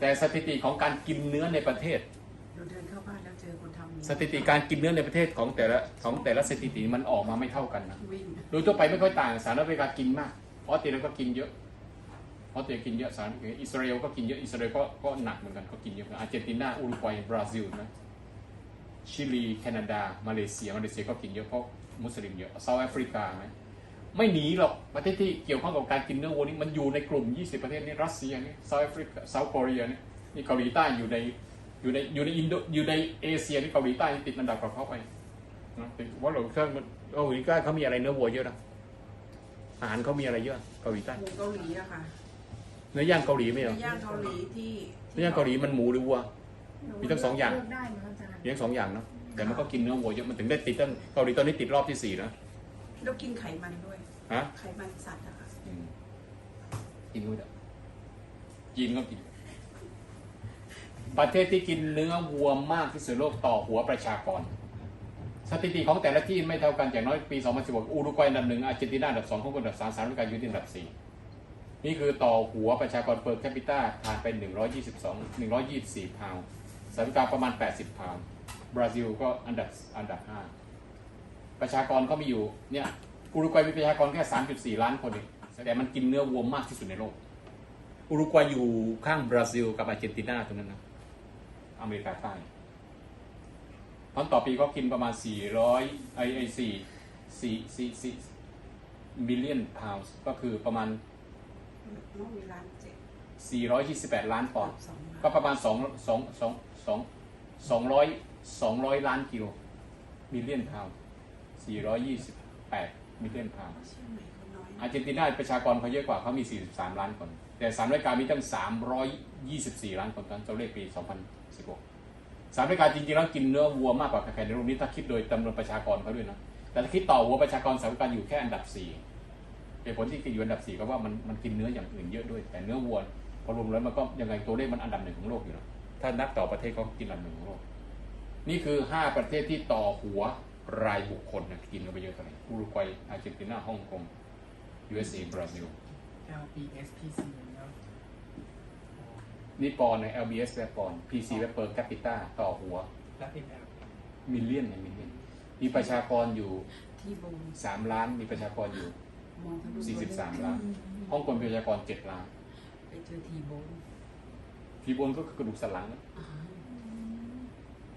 แต่สถิติของการกินเนื้อในประเทศเราเดินเข้าบ้านแล้วเจอคนทำสถิติการกินเนื้อในประเทศของแต่ละของแต่ละสถิติมันออกมาไม่เท่ากันนะวิ่งโดยทั่วไปไม่ค่อยต่างสหรัฐอเมริกากินมากออสเตรเลียก็กินเยอะออสเตรเลียกินเยอะสหรัฐอิสราเอลก็กินเยอะอิสราเอลก็ก็หนักเหมือนกันเขากินเยอะอาร์เจนตินาอุรุกวัยบราซิลนะชิลีแคนาดามาเลเซียมาเลเซียก็กินเยอะเพราะมุสลิมเยอะเซาท์แอฟริกาไหม ไม่หนีหรอกประเทศที่เกี่ยวข้องกับการกินเนื้อวัวนี่มันอยู่ในกลุ่ม 20 ประเทศนี่รัสเซียนี่เซาท์แอฟริกาเซาท์เกาหลีนี่นี่เกาหลีใต้อยู่ในอยู่ในอยู่ในอินโดอยู่ในเอเชียนี่เกาหลีใต้นี่ติดอันดับกับเขาไปนะติดว่าเราเครื่องมันเกาหลีใต้เขามีอะไรเนื้อวัวเยอะนะอาหารเขามีอะไรเยอะเกาหลีใต้หมูเกาหลีอะค่ะเนื้อย่างเกาหลีไม่เหรอเนื้อย่างเกาหลีที่เนื้อย่างเกาหลีมันหมูหรือวัว มีทั้งสองอย่างเลืกได้มั้งอาจารย์มีทั้งสองอย่างเนาะแต่มันก็กินเนื้อวัวเยอะมันถึงได้ติดตั้งเกาหลีตอนนี้ติดรอบที่สี่นะแล้วกินไขมันด้วย ฮะไขมันสัตว์อะค่ะอืมกินด้วยเถอะจีนก็กิน ประเทศที่กินเนื้อวัวมากที่สุดในโลกต่อหัวประชากร สถิติของแต่ละที่ไม่เท่ากันอย่างน้อยปี 2016อุรุกวัยอันดับหนึ่งอาร์เจนตินาอันดับสองฮ่องกงอันดับสามสหรัฐอเมริกาอยู่ที่อันดับสี่นี่คือต่อหัวประชากรเปอร์แคปิตาผ่านไป 122 124 พาวด์สหรัฐอเมริกาประมาณ 80 พาวด์บราซิลก็อันดับอันดับห้าประชากรเขามีอยู่เนี่ย อุรุกวัยมีประชากรแค่ 3.4 ล้านคนเองแต่มันกินเนื้อวัวมากที่สุดในโลก อุรุกวัยอยู่ข้างบราซิลกับอาร์เจนตินาตรงนั้นนะอเมริกาใต้ตอนต่อปีก็กินประมาณ 400ไอไอสี่สี่สี่สี่มิลเลียนพาวส์ก็คือประมาณน้องมีร้านเจ็ด428 ล้านปอนด์สองล้านก็ประมาณ2 2 2 2 200 200 ล้านกิโลมิลเลียนพาวส์428 มิเลียนพาวอไหมเขาน้อยอาร์เจนตินาประชากรเขาเยอะกว่าเขามี 43 ล้านคน แต่สหรัฐอเมริกามีตั้ง 324 ล้านคนตอนตัวเลขปี 2016สหรัฐอเมริกาจริงๆแล้วกินเนื้อวัวมากกว่าใครในโลกนี้ถ้าคิดโดยจำนวนประชากรเขาด้วยนะแต่ถ้าคิดต่อหัวประชากรสหรัฐอเมริกาอยู่แค่อันดับ4เหตุผลที่อยู่อันดับ4ก็ว่ามันมันกินเนื้ออย่างอื่นเยอะด้วย แต่เนื้อวัวพอรวมแล้วมันก็ยังไงตัวเลขมันอันดับหนึ่งของโลกอยู่นะถ้านับต่อประเทศเขากินอันดับหนึ่งของโลกนี่คือ 5 ประเทศที่ต่อหัว รายบุคคลนะกินกันไปเยอะเท่าไหร่อุรุกวัยอาร์เจนตินาฮ่องกง USA บราซิล LPSPC เนาะนี่ปอนใน LBS แบบปอน PC แบบเปอร์แคปิตาต่อหัว และเป็น L มิลเลียนในมิลเลียน มีประชากรอยู่ ที่บูม3 ล้าน มีประชากรอยู่ มองทะลุ43 ล้าน ฮ่องกงมีประชากร 7 ล้าน ไปเจอทีบูมทีบนก็คือกระดูกสันหลังนะอ่า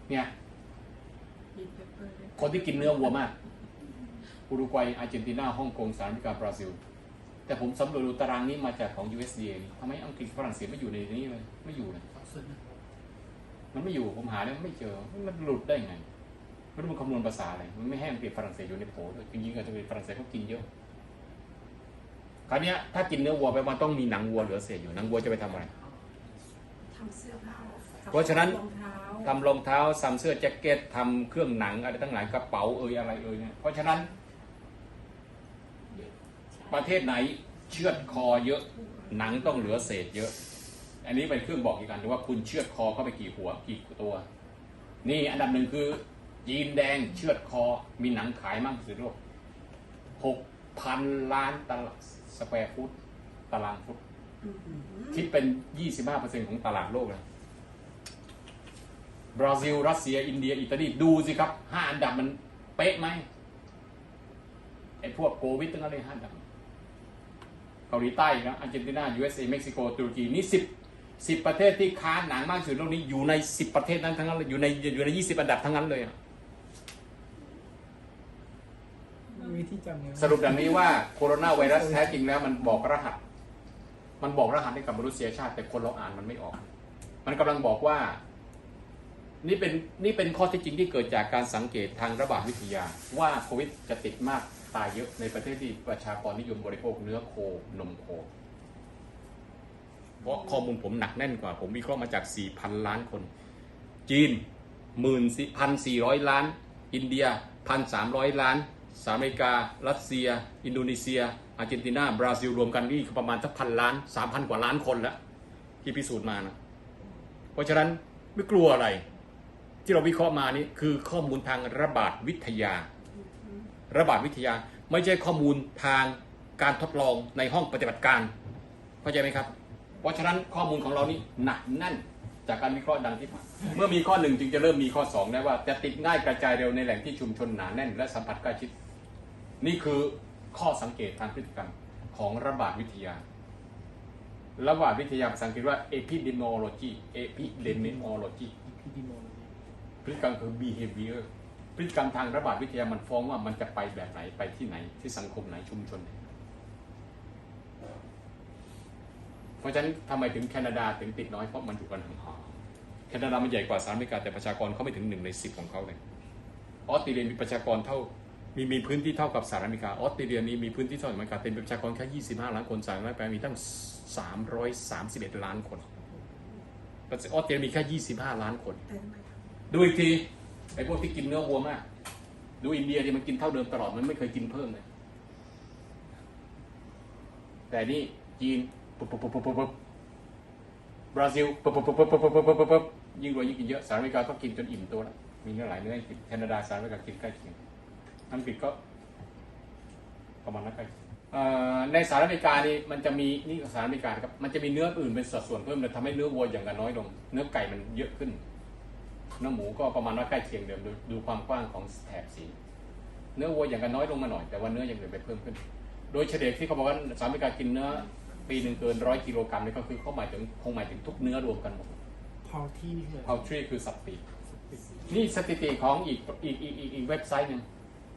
เนี่ย คนที่กินเนื้อวัวมากอุรุกวัยอาร์เจนตินาฮ่องกงสหรัฐอเมริกาบราซิล แต่ผมสำรวจดูตารางนี้มาจากของ USDA นี่ทำไมอังกฤษฝรั่งเศสไม่อยู่ในนี้เลยไม่อยู่เลยสองส่วนหนึ่งมันไม่อยู่ผมหาแล้วไม่เจอ มันหลุดได้ไงไม่รู้มันคำนวณภาษาอะไรมันไม่ให้อังกฤษฝรั่งเศสอยู่ในโผล่ด้วยจริงๆอังกฤษฝรั่งเศสเขากินเยอะคราวนี้ถ้ากินเนื้อวัวไปมันต้องมีหนังวัวเหลือเศษอยู่หนังวัวจะไปทำอะไรทำเสื้อผ้า เพราะฉะนั้นรองเท้าทำรองเท้าทำเสื้อแจ็คเก็ตทำเครื่องหนังอะไรทั้งหลายกระเป๋าเอ่ยอะไรเอ่ยเนี่ยเพราะฉะนั้น ประเทศไหนเชือดคอเยอะหนังต้องเหลือเศษเยอะ อันนี้เป็นเครื่องบอกอีกอันหนึ่งว่าคุณเชือดคอเข้าไปกี่หัวกี่ตัว นี่อันดับหนึ่งคือจีนแดงเชือดคอมีหนังขายมากที่สุดในโลกหกพันล้านตารางสแควร์ฟุตตารางฟุตอื้อหือคิดเป็น 25%ของตลาดโลกเลย บราซิล รัสเซีย อินเดีย อิตาลี ดูสิครับห้าอันดับมันเป๊ะไหมไอ้พวกโควิดตั้งนั้นเลยห้าอันดับเกาหลีใต้นะอาร์เจนตินา USA เม็กซิโก ตุรกี นี่สิบสิบประเทศที่ค้าหนังมากที่สุดโลกนี้อยู่ในสิบประเทศนั้นทั้งนั้นเลยอยู่ในอยู่ในยี่สิบอันดับทั้งนั้นเลยอะวิธีจำเนี่ยสรุปอย่างนี้ว่าโคโรนาไวรัสแท้จริงแล้วมันบอกรหัส มันบอกรหัสให้กับมนุษยชาติ แต่คนเราอ่านมันไม่ออก มันกำลังบอกว่า นี่เป็นนี่เป็นข้อเท็จจริงที่เกิดจากการสังเกตทางระบาดวิทยา ว่าโควิดจะติดมากตายเยอะในประเทศที่ประชากรนิยมบริโภคเนื้อโคนมโค เพราะข้อมูลผมหนักแน่นกว่า ผมวิเคราะห์มาจาก 4,000 ล้านคน จีนหมื่นพันสี่ร้อยล้าน อินเดียพันสามร้อยล้านสหรัฐอเมริกา รัสเซีย อินโดนีเซีย อาร์เจนตินา บราซิล รวมกันนี่ประมาณสักพันล้านสามพันกว่าล้านคนแล้วที่พิสูจน์มานะ เพราะฉะนั้นไม่กลัวอะไร ที่เราวิเคราะห์มานี่คือข้อมูลทางระบาดวิทยา ระบาดวิทยาไม่ใช่ข้อมูลทางการทดลองในห้องปฏิบัติการเข้าใจไหมครับ เพราะฉะนั้นข้อมูลของเรานี่หนักแน่นจากการวิเคราะห์ดังที่ผ่านเมื่อมีข้อหนึ่งจึงจะเริ่มมีข้อสองได้ว่า จะติดง่ายกระจายเร็วในแหล่งที่ชุมชนหนาแน่น และสัมผัสใกล้ชิด นี่คือข้อสังเกตทางพฤติกรรมของระบาดวิทยา ระบาดวิทยาภาษาอังกฤษว่า epidemiology epidemiology พีดีโมโลจีพ ฤติกรรมคือ behavior พฤติกรรมทางระบาดวิทยามันฟ้องว่ามันจะไปแบบไหนไปที่ไหนที่สังคมไหนชุมชนไหนเพราะฉะนั้นทำไมถึงแคนาดาถึงติดน้อยเพราะมันอยู่กันห่างๆแคนาดามันใหญ่กว่าสหรัฐอเมริกาแต่ประชากรเขาไม่ถึงหนึ่งในสิบของเขาเลยออสเตรเลียมีประชากรเท่ามีมีพื้นที่เท่ากับสหรัฐอเมริกาออสเตรเลียนี้มีพื้นที่เท่ากับอเมริกาแต่มีประชากรแค่25 ล้านคนสหรัฐอเมริกามีตั้ง 331 ล้านคนออสเตรเลียมีแค่25 ล้านคนแต่ทำไม ดูอีกทีไอ้พวกที่กินเนื้อวัวมาก ดูอินเดียที่มันกินเท่าเดิมตลอดมันไม่เคยกินเพิ่มเลยแต่นี่จีนปุ๊บปุ๊บปุ๊บปุ๊บปุ๊บบราซิลปุ๊บปุ๊บปุ๊บปุ๊บปุ๊บปุ๊บปุ๊บปุ๊บปุ๊บยิ่งรวยยิ่งกินเยอะสหรัฐอเมริกาก็กินจนอิ่มตัวแล้วมีเนื้อหลายเนื้อให้กินแคนาดาสหรัฐอเมริกากินใกล้เคียงอังกฤษก็ประมาณนั้นใกล้ในสหรัฐอเมริกานี่มันจะมีนี่สหรัฐอเมริกาครับมันจะมีเนื้ออื่นเป็นสัดส่วนเพิ่มเลยทำให้เนื้อวัวอย่างกันน้อยลง เนื้อไก่มันเยอะขึ้น เนื้อหมูก็ประมาณว่าใกล้เคียงเดิมดูดูความกว้างของแถบสีเนื้อวัวอย่างกันน้อยลงมาหน่อยแต่ว่าเนื้ออย่างอื่นไปเพิ่มขึ้น โดยเฉลี่ยที่เขาบอกว่าสหรัฐอเมริกากินเนื้อปีหนึ่งเกินร้อยกิโลกรัมนี่ก็คือเขาหมายถึงคงหมายถึงทุกเนื้อรวมกันหมดพาวที่นี่คือ poultry คือสัตว์ปีกนี่สถิติของอีกอีกอีกอีกอีกเว็บไซต์หนึ่ง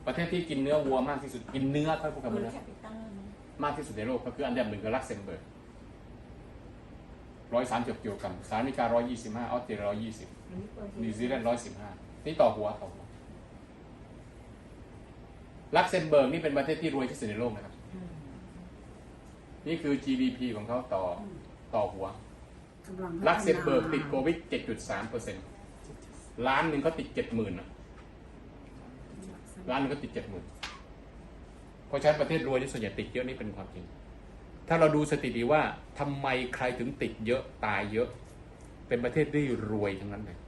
ประเทศที่กินเนื้อวัวมากที่สุดกินเนื้อเท่าพวกกันเออนะแคปิตอลนะมากที่สุดในโลกก็คืออันดับหนึ่งคือลักเซมเบิร์ก ร้อยสามสิบกิโลกรัมสหรัฐอเมริการ้อยยี่สิบห้าออสเตรเลียร้อยยี่สิบอันนี้เปิดนิวซีแลนด์ร้อยสิบห้านี่ต่อหัวต่อหัวลักเซมเบิร์กนี่เป็นประเทศที่รวยที่สุดในโลกนะครับอืมนี่คือ GDP ของเขาต่อต่อหัวกำลังลักเซมเบิร์กติดโควิด 7.3เปอร์เซ็นต์ล้านหนึ่งเขาติด 70,000นะล้านหนึงเขาติด 70,000เพราะฉะนั้นประเทศรวยที่ส่วนใหญ่ติดเยอะนี่เป็นความจริง ถ้าเราดูสถิติว่าทำไมใครถึงติดเยอะตายเยอะ เป็นประเทศที่รวยทั้งนั้นเลย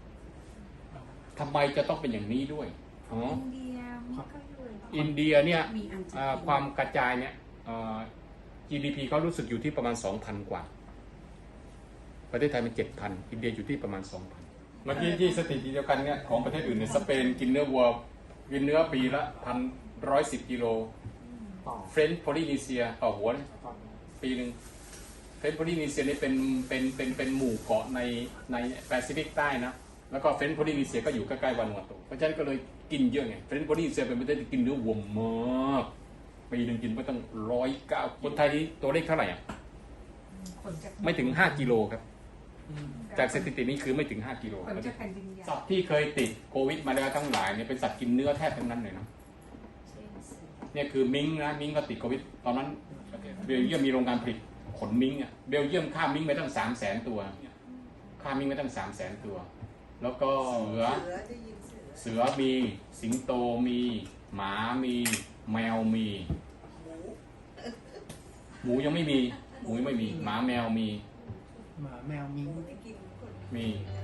ทำไมจะต้องเป็นอย่างนี้ด้วยอ๋ออินเดียมันก็รวยอินเดียเนี่ยมีอันจะอ่าความกระจายเนี่ยอ่า GDP เขารู้สึกอยู่ที่ประมาณ 2,000 กว่า ประเทศไทยมัน 7,000 อินเดียอยู่ที่ประมาณ 2,000 เมื่อกี้ที่สถิติเดียวกันเนี่ยของประเทศอื่นเนี่ยสเปนกินเนื้อวัว กินเนื้อปีละพันร้อยสิบกิโลต่อเฟรนช์โพลินีเซียต่อหัวเนี่ยต่อ ปีหนึ่งเฟรนช์โพลินีเซียนี่เป็นเป็นเป็นเป็นหมู่เกาะในในแปซิฟิกใต้นะแล้วก็เฟรนช์โพลินีเซียก็อยู่ใกล้ๆวานูอาตุเพราะฉะนั้นก็เลยกินเยอะไงเฟรนช์โพลินีเซียเป็นประเทศที่กินเนื้อวัวมากปีหนึ่งกินไปตั้งร้อยเก้าคนไทยนี่ตัวเลขเท่าไหร่อะคนจากไม่ถึงห้ากิโลครับอืมจากสถิตินี้คือไม่ถึงห้ากิโลคนจากแผ่นดินใหญ่สัตว์ที่เคยติดโควิดมาแล้วทั้งหลายเนี่ยเป็นสัตว์กินเนื้อแทบทั้งนั้นเลยนะเช่นเสือเนี่ยคือมิงนะมิงก็ติดโควิดตอนนั้น เบลเยียมมีโรงงานผลิตขนมิงอะเบลเยียมฆ่ามิงไปตั้งสามแสนตัวฆ่ามิงไปตั้งสามแสนตัว แล้วก็เสือเสือได้ยินเสือเสือมีสิงโตมี หมามีแมวมีหมูหมูยังไม่มีหมูยังไม่มี หมาแมวมี หมาแมวมีหมูที่กินคนมีเอ